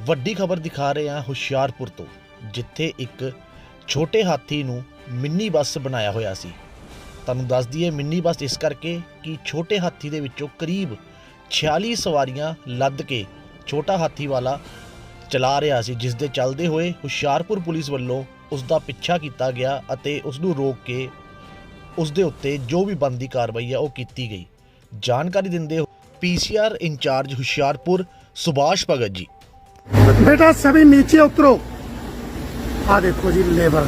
ਵੱਡੀ ਖਬਰ ਦਿਖਾ ਰਹੇ ਹਾਂ ਹੁਸ਼ਿਆਰਪੁਰ ਤੋਂ, ਜਿੱਥੇ ਇੱਕ ਛੋਟੇ ਹਾਥੀ ਨੂੰ ਮਿੰਨੀ ਬੱਸ ਬਣਾਇਆ ਹੋਇਆ ਸੀ। ਤੁਹਾਨੂੰ ਦੱਸ ਦਈਏ ਮਿੰਨੀ ਬੱਸ ਇਸ ਕਰਕੇ ਕਿ ਛੋਟੇ ਹਾਥੀ ਦੇ ਵਿੱਚੋਂ ਕਰੀਬ 46 ਸਵਾਰੀਆਂ ਲੱਦ ਕੇ ਛੋਟਾ ਹਾਥੀ ਵਾਲਾ ਚਲਾ ਰਿਹਾ ਸੀ ਜਿਸ ਦੇ ਚੱਲਦੇ ਹੋਏ ਹੁਸ਼ਿਆਰਪੁਰ ਪੁਲਿਸ ਵੱਲੋਂ ਉਸ ਦਾ ਪਿੱਛਾ ਕੀਤਾ ਗਿਆ ਅਤੇ ਉਸ ਨੂੰ ਰੋਕ ਕੇ ਉਸ ਦੇ ਉੱਤੇ ਜੋ ਵੀ ਬੰਦੀ ਕਾਰਵਾਈ ਹੈ ਉਹ ਕੀਤੀ ਗਈ। ਜਾਣਕਾਰੀ ਦਿੰਦੇ ਹੋ ਪੀਸੀਆਰ ਇੰਚਾਰਜ ਹੁਸ਼ਿਆਰਪੁਰ ਸੁਭਾਸ਼ ਭਗਤ ਜੀ। बेटा सभी नीचे उतरो ਆ ਦੇਖੋ ਜੀ ਲੇਬਰ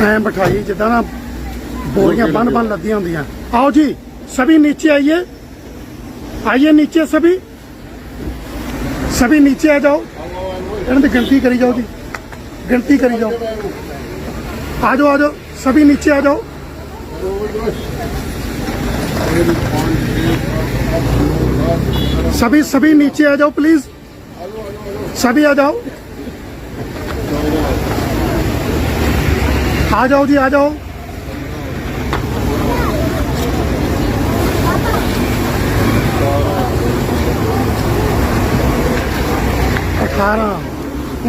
ਐ ਬਿਠਾਈ ਜਿੱਦਾਂ ਨਾ ਬੋਰੀਆਂ ਬੰਨ ਬੰਨ ਲੱਦੀਆਂ ਹੁੰਦੀਆਂ आओ जी सभी नीचे आइए आइए नीचे सभी सभी नीचे आ जाओ ਇਹਨਾਂ ਦੀ ਗਿਣਤੀ ਕਰੀ ਜਾਓ ਜੀ ਗਿਣਤੀ ਕਰੀ ਜਾਓ ਆ ਜਾਓ ਆ ਜਾਓ सभी नीचे आ जाओ सभी सभी नीचे आ जाओ प्लीज सभी आ जाओ। आ जाओ जी, आ जाओ। ਅਠਾਰਾਂ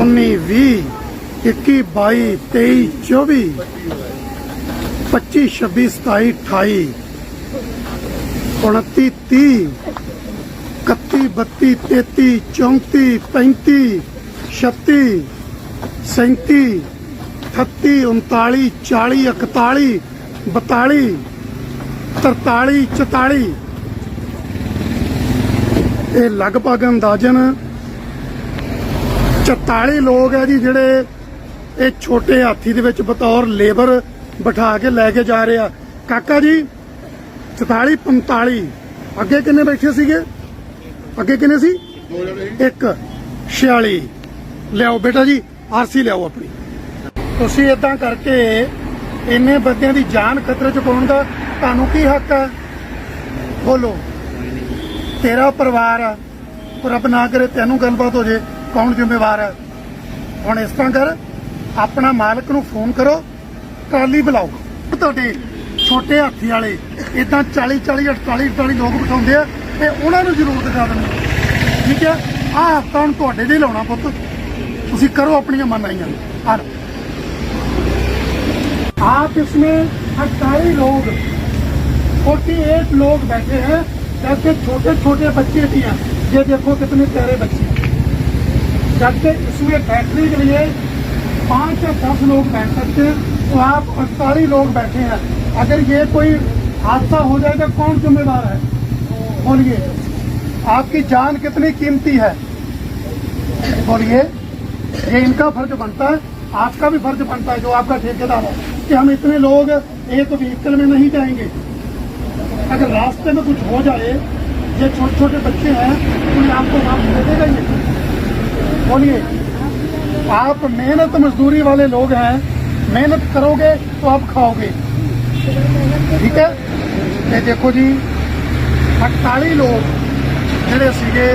ਉੱਨੀ ਵੀਹ ਇੱਕੀ ਬਾਈ ਤੇਈ ਚੌਵੀ ਪੱਚੀ ਛੱਬੀ ਸਤਾਈ ਅਠਾਈ ਉਣੱਤੀ ਤੀਹ 31 32 33 34 35 36 37 38 39 40 41 42 43 ਇਹ ਲਗਭਗ ਅੰਦਾਜ਼ਨ 44 ਲੋਕ ਹੈ ਜੀ ਜਿਹੜੇ ਇਹ ਛੋਟੇ ਹਾਥੀ ਦੇ ਵਿੱਚ ਬਤੌਰ ਲੇਬਰ ਬਿਠਾ ਕੇ ਲੈ ਕੇ ਜਾ ਰਹੇ ਆ। ਕਾਕਾ ਜੀ 44 45 ਅੱਗੇ ਕਿੰਨੇ ਬੈਠੇ ਸੀਗੇ? ਅੱਗੇ ਕਿੰਨੇ ਸੀ? ਇੱਕ। 46 ਲਿਆਓ ਬੇਟਾ ਜੀ ਆਰਸੀ ਲਿਆਓ ਆਪਣੀ। ਤੁਸੀਂ ਇਦਾਂ ਕਰਕੇ ਇੰਨੇ ਬੰਦਿਆਂ ਦੀ ਜਾਨ ਖਤਰੇ ਚ ਪਾਉਣ ਦਾ ਤੁਹਾਨੂੰ ਕੀ ਹੱਕ ਹੈ? ਬੋਲੋ। ਤੇਰਾ ਪਰਿਵਾਰ ਆ ਰੱਬ ਨਾ ਕਰੇ ਤੈਨੂੰ ਗੱਲਬਾਤ ਹੋ ਜੇ, ਕੌਣ ਜ਼ਿੰਮੇਵਾਰ ਹੈ? ਹੁਣ ਇਸ ਤਰ੍ਹਾਂ ਕਰ, ਆਪਣਾ ਮਾਲਕ ਨੂੰ ਫੋਨ ਕਰੋ, ਟਰਾਲੀ ਬੁਲਾਓ। ਤੁਹਾਡੇ ਛੋਟੇ ਹਾਥੀ ਵਾਲੇ ਇਦਾਂ 40 40 48 48 ਲੋਕ ਬਿਠਾਉਂਦੇ ਆ ਤੇ ਉਹਨਾਂ ਨੂੰ ਜ਼ਰੂਰ ਦਿਖਾ ਦਿੰਦੇ ਠੀਕ ਹੈ ਆਹ ਹਫਤਾ ਹੁਣ ਤੁਹਾਡੇ ਦੇ ਹੀ ਲਾਉਣਾ ਪੁੱਤ ਤੁਸੀਂ ਕਰੋ ਆਪਣੀਆਂ ਮਨਾਈਆਂ ਆ आप इसमें 48 लोग 48 लोग बैठे हैं जबकि छोटे छोटे बच्चे भी हैं ये देखो कितने प्यारे बच्चे हैं जबकि इसमें बैठने के लिए पाँच या दस लोग बैठ सकते हैं तो आप अड़तालीस लोग बैठे हैं अगर ये कोई हादसा हो जाएगा कौन जिम्मेदार है बोलिए, आपकी जान कितनी कीमती है? बोलिए, ये इनका फ़र्ज़ बनता है, आपका भी फ़र्ज़ बनता है, जो आपका ठेकेदार है, कि हम इतने लोग एक व्हीकल में नहीं जाएँगे। अगर रास्ते में कुछ हो जाए, ये छोटे छोटे बच्चे हैं ये आपको माफ़ दे देगा। ये बोलिए, आप मेहनत मजदूरी वाले लोग हैं, मेहनत करोगे तो आप खाओगे। ठीक है? ये देखो जी 48 ਲੋਕ ਜਿਹੜੇ ਸੀਗੇ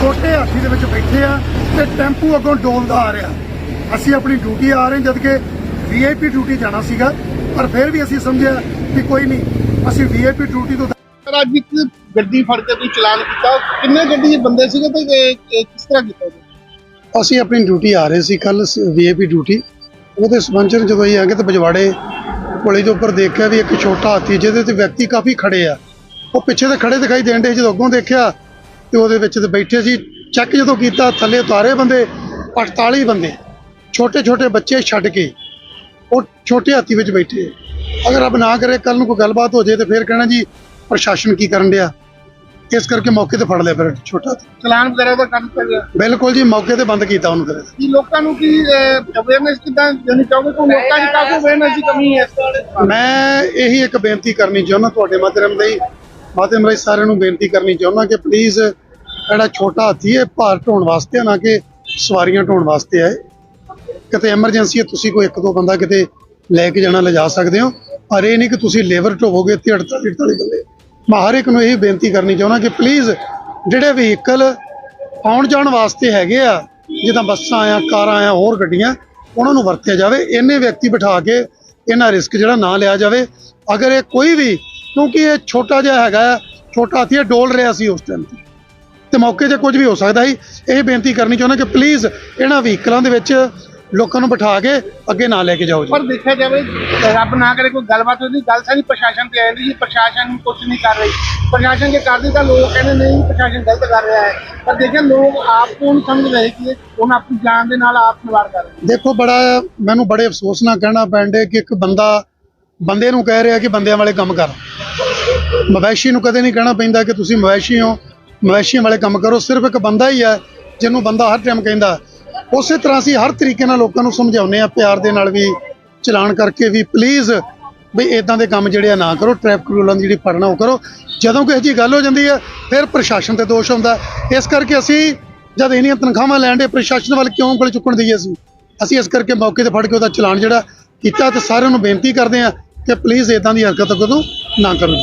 ਛੋਟੇ ਹਾਥੀ ਦੇ ਵਿੱਚ ਬੈਠੇ ਆ ਤੇ ਟੈਂਪੂ ਅੱਗੋਂ ਡੋਲਦਾ ਆ ਰਿਹਾ। ਅਸੀਂ ਆਪਣੀ ਡਿਊਟੀ ਆ ਰਹੇ ਜਦ ਕਿ ਵੀਆਈਪੀ ਡਿਊਟੀ ਜਾਣਾ ਸੀਗਾ ਪਰ ਫਿਰ ਵੀ ਅਸੀਂ ਸਮਝਿਆ ਕਿ ਕੋਈ ਨਹੀਂ ਅਸੀਂ ਵੀਆਈਪੀ ਡਿਊਟੀ ਤੋਂ ਅੱਜ ਇੱਕ ਗੱਡੀ ਫੜ ਕੇ ਤੁਸੀਂ ਚਲਾਨ ਕੀਤਾ ਕਿੰਨੇ ਗੱਡੀ 'ਚ ਬੰਦੇ ਸੀਗੇ ਤੇ ਕਿਸ ਤਰ੍ਹਾਂ ਕੀਤਾ? ਅਸੀਂ ਆਪਣੀ ਡਿਊਟੀ ਆ ਰਹੇ ਸੀ ਕੱਲ ਵੀਆਈਪੀ ਡਿਊਟੀ। ਉਹਦੇ ਸਬੰਧ 'ਚ ਜਦੋਂ ਅਸੀਂ ਆ ਗਏ ਤੇ ਬਜਵਾੜੇ ਪੁਲੀ ਦੇ ਉੱਪਰ ਦੇਖਿਆ ਵੀ ਇੱਕ ਛੋਟਾ ਹਾਥੀ ਜਿਹਦੇ ਤੇ ਵਿਅਕਤੀ ਕਾਫੀ ਖੜੇ ਆ। ਉਹ ਪਿੱਛੇ ਤੇ ਖੜੇ ਦਿਖਾਈ ਦੇਣ ਦੇ ਜਦੋਂ ਅੱਗੋਂ ਦੇਖਿਆ ਤੇ ਉਹਦੇ ਵਿੱਚ ਤੇ ਬੈਠੇ ਸੀ। ਚੈੱਕ ਜਦੋਂ ਕੀਤਾ ਥੱਲੇ ਉਤਾਰੇ ਬੰਦੇ 48 ਬੰਦੇ ਛੋਟੇ ਛੋਟੇ ਬੱਚੇ ਛੱਡ ਕੇ ਉਹ ਛੋਟੇ ਹਾਥੀ ਵਿੱਚ ਬੈਠੇ। ਅਗਰ ਰੱਬ ਨਾ ਕਰੇ ਕੱਲ ਨੂੰ ਕੋਈ ਗੱਲਬਾਤ ਹੋ ਜਾਏ ਤੇ ਫਿਰ ਕਹਿਣਾ ਜੀ ਪ੍ਰਸ਼ਾਸਨ ਕੀ ਕਰਨ ਡਿਆ? ਇਸ ਕਰਕੇ ਮੌਕੇ ਤੇ ਫੜ ਲਿਆ ਫਿਰ ਛੋਟਾ। ਚਲਾਨ ਵਗੈਰਾ ਦਾ ਕੰਮ ਕਰ ਰਿਹਾ। ਬਿਲਕੁਲ ਜੀ ਮੌਕੇ ਤੇ ਬੰਦ ਕੀਤਾ ਉਹਨੂੰ ਫਿਰ ਕੀ ਲੋਕਾਂ ਨੂੰ ਕੀ ਅਵੇਅਰਨੈਸ ਕਿਦਾਂ ਦੇਣੀ ਚਾਹੋਗੇ? ਕਿ ਲੋਕਾਂ 'ਚ ਕਾਫੀ ਅਵੇਅਰਨੈਸ ਦੀ ਕਮੀ ਹੈ। ਮੈਂ ਇਹੀ ਇੱਕ ਬੇਨਤੀ ਕਰਨੀ ਚਾਹੁੰਦਾ ਤੁਹਾਡੇ ਮਾਧਿਅਮ ਲਈ। ਮਾਧਿਅਮ ਰਾਹੀਂ ਸਾਰਿਆਂ ਨੂੰ ਬੇਨਤੀ ਕਰਨੀ ਚਾਹੁੰਦਾ ਕਿ ਪਲੀਜ਼ ਜਿਹੜਾ ਛੋਟਾ ਹਾਥੀ ਹੈ ਭਾਰ ਢੋਣ ਵਾਸਤੇ ਆ, ਨਾ ਕਿ ਸਵਾਰੀਆਂ ਢੋਣ ਵਾਸਤੇ ਹੈ ਕਿਤੇ ਐਮਰਜੈਂਸੀ ਹੈ ਤੁਸੀਂ ਕੋਈ ਇੱਕ ਦੋ ਬੰਦਾ ਕਿਤੇ ਲੈ ਕੇ ਜਾਣਾ ਲਿਜਾ ਸਕਦੇ ਹੋ। ਪਰ ਇਹ ਨਹੀਂ ਕਿ ਤੁਸੀਂ ਲੇਬਰ ਢੋਵੋਗੇ ਤੇ 48 48 ਬੰਦੇ। ਮੈਂ ਹਰ ਇੱਕ ਨੂੰ ਇਹ ਬੇਨਤੀ ਕਰਨੀ ਚਾਹੁੰਦਾ ਕਿ ਪਲੀਜ਼ ਜਿਹੜੇ ਵਹੀਕਲ ਆਉਣ ਜਾਣ ਵਾਸਤੇ ਹੈਗੇ ਆ ਜਿੱਦਾਂ ਬੱਸਾਂ ਆ ਕਾਰਾਂ ਆ ਹੋਰ ਗੱਡੀਆਂ ਉਹਨਾਂ ਨੂੰ ਵਰਤਿਆ ਜਾਵੇ। ਇੰਨੇ ਵਿਅਕਤੀ ਬਿਠਾ ਕੇ ਇਹਨਾਂ ਰਿਸਕ ਜਿਹੜਾ ਨਾ ਲਿਆ ਜਾਵੇ। ਅਗਰ ਇਹ ਕੋਈ ਵੀ ਕਿਉਂਕਿ ਇਹ ਛੋਟਾ ਜਿਹਾ ਹੈਗਾ ਛੋਟਾ ਹਾਥੀ ਇਹ ਡੋਲ ਰਿਹਾ ਸੀ ਉਸ ਟਾਈਮ ਤੇ। ਤੇ ਮੌਕੇ 'ਤੇ ਕੁਝ ਵੀ ਹੋ ਸਕਦਾ ਸੀ ਇਹ ਬੇਨਤੀ ਕਰਨੀ ਚਾਹੁੰਦਾ ਕਿ ਪਲੀਜ਼ ਇਹਨਾਂ ਵਹੀਕਲਾਂ ਦੇ ਵਿੱਚ ਲੋਕਾਂ ਨੂੰ ਬਿਠਾ ਕੇ ਅੱਗੇ ਨਾ ਲੈ ਕੇ ਜਾਓ ਜੀ। ਪਰ ਦੇਖਿਆ ਜਾਵੇ ਰੱਬ ਨਾ ਕਰੇ ਕੋਈ ਗੱਲਬਾਤ ਹੋਈ ਗੱਲ ਸਾਰੀ ਪ੍ਰਸ਼ਾਸਨ ਤੇ ਆਉਂਦੀ ਜੀ ਪ੍ਰਸ਼ਾਸਨ ਕੁਝ ਨਹੀਂ ਕਰ ਰਹੀ। ਪ੍ਰਸ਼ਾਸਨ ਜੇ ਕਰਦੀ ਤਾਂ ਲੋਕ ਕਹਿੰਦੇ ਨਹੀਂ ਪ੍ਰਸ਼ਾਸਨ ਗਲਤ ਕਰ ਰਿਹਾ ਹੈ। ਪਰ ਦੇਖਿਆ ਲੋਕ ਆਪ ਨਹੀਂ ਸਮਝ ਰਹੇ ਕਿ ਉਹਨਾਂ ਆਪਣੀ ਜਾਨ ਦੇ ਨਾਲ ਆਪ ਨਿਵਾਰ ਕਰ ਰਹੇ ਦੇਖੋ ਬੜਾ ਮੈਨੂੰ ਬੜੇ ਅਫਸੋਸ ਨਾਲ ਕਹਿਣਾ ਪੈਂਦਾ ਕਿ ਇੱਕ ਬੰਦਾ ਬੰਦੇ ਨੂੰ ਕਹਿ ਰਿਹਾ ਕਿ ਬੰਦਿਆਂ ਵਾਲੇ ਕੰਮ ਕਰ। ਮਵੈਸ਼ੀ ਨੂੰ ਕਦੇ ਨਹੀਂ ਕਹਿਣਾ ਪੈਂਦਾ ਕਿ ਤੁਸੀਂ ਮਵੈਸ਼ੀ ਹੋ। ਮਵੈਸ਼ੀਆਂ ਵਾਲੇ ਕੰਮ ਕਰੋ, ਸਿਰਫ ਇੱਕ ਬੰਦਾ ਹੀ ਹੈ, ਜਿਹਨੂੰ ਬੰਦਾ ਹਰ ਟਾਈਮ ਕਹਿੰਦਾ। ਉਸੇ ਤਰ੍ਹਾਂ ਅਸੀਂ ਹਰ ਤਰੀਕੇ ਨਾਲ ਲੋਕਾਂ ਨੂੰ ਸਮਝਾਉਂਦੇ ਆ ਪਿਆਰ ਦੇ ਨਾਲ ਵੀ, ਚਲਾਨ ਕਰਕੇ ਵੀ ਪਲੀਜ਼ ਵੀ ਇਦਾਂ ਦੇ ਕੰਮ ਜਿਹੜੇ ਆ ਨਾ ਕਰੋ ਟ੍ਰੈਫਿਕ ਰੂਲਾਂ ਦੀ ਜਿਹੜੀ ਪੜਨਾ ਉਹ ਕਰੋ। ਜਦੋਂ ਕੋਈ ਜੀ ਗੱਲ ਹੋ ਜਾਂਦੀ ਹੈ, ਫਿਰ ਪ੍ਰਸ਼ਾਸਨ ਤੇ ਦੋਸ਼ ਹੁੰਦਾ ਇਸ ਕਰਕੇ ਅਸੀਂ ਜਦ ਇੰਨੀਆਂ ਤਨਖਾਹਾਂ ਲੈਣ ਦੇ, ਪ੍ਰਸ਼ਾਸਨ ਵੱਲ ਕਿਉਂ ਉਂਗਲ ਚੁੱਕਣ ਦਈਏ ਅਸੀਂ? ਅਸੀਂ ਇਸ ਕਰਕੇ ਮੌਕੇ ਤੇ ਫੜ ਕੇ ਉਹਦਾ ਚਲਾਨ ਜਿਹੜਾ ਕੀਤਾ ਤੇ ਸਾਰਿਆਂ ਨੂੰ ਬੇਨਤੀ ਕਰਦੇ ਆ ਕਿ ਪਲੀਜ਼ ਇਦਾਂ ਦੀ ਹਰਕਤ ਕਦੋਂ ਨਾ ਕਰੋ।